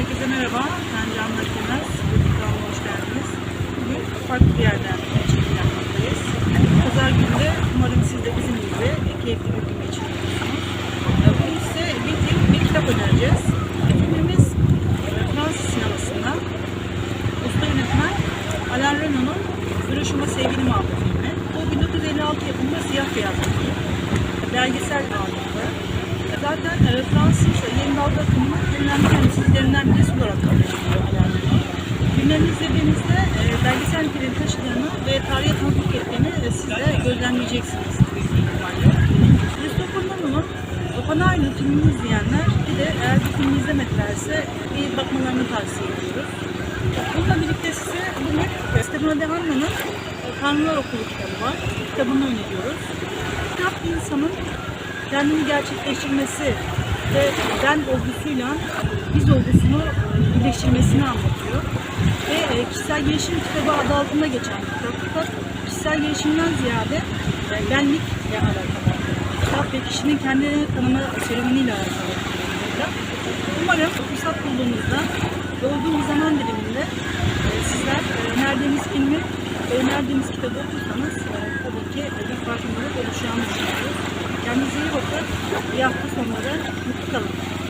Herkese merhaba. Ben Can. YouTube kanalıma hoş geldiniz. Bugün farklı bir yerden çekim yapmaktayız. Pazar günü de umarım siz de bizim gibi keyifli bir gün geçiriyorsunuz. Ee, Bugün size bir bir kitap önereceğiz. Filmimiz Fransız sinemasında usta yönetmen Alain Renault'un Hiroşima Sevgilim adlı filmi. Bu 1956 yapımında siyah beyaz bir film. Belgesel ağırlıklı. Zaten e, Fransız dalga akımının önemli temsilcilerinden birisi olarak kabul ediliyor Alain Renault. Filmlerini izlediğinizde e, belgesel niteliğini taşıdığını ve tarihe tanıklık ettiğini e, siz de gözlemleyeceksiniz. Christopher Nolan'ın Oppenheimer filmini izleyenler bir de eğer bu filmi izlemedilerse bir bakmalarını tavsiye ediyoruz. Bununla birlikte size bugün Stefano De Anna'nın e, Tanrılar Okulu kitabı var. Kitabını öneriyoruz. Kitap insanın kendini gerçekleştirmesi ve ben olgusuyla biz olgusunu birleştirmesini anlatıyor. Ve e, kişisel gelişim kitabı adı altında geçen kitap. Kitap kişisel gelişimden ziyade e, benlikle alakalı. Kitap ve kişinin kendini tanıma serüveniyle alakalı. Umarım fırsat bulduğunuzda ve bir zaman diliminde e, sizler önerdiğimiz filmi önerdiğimiz kitabı okursanız tabii ki bir farkındalık oluşacağını düşünüyoruz. Kendinize iyi bakın. İyi hafta sonları. Mutlu kalın.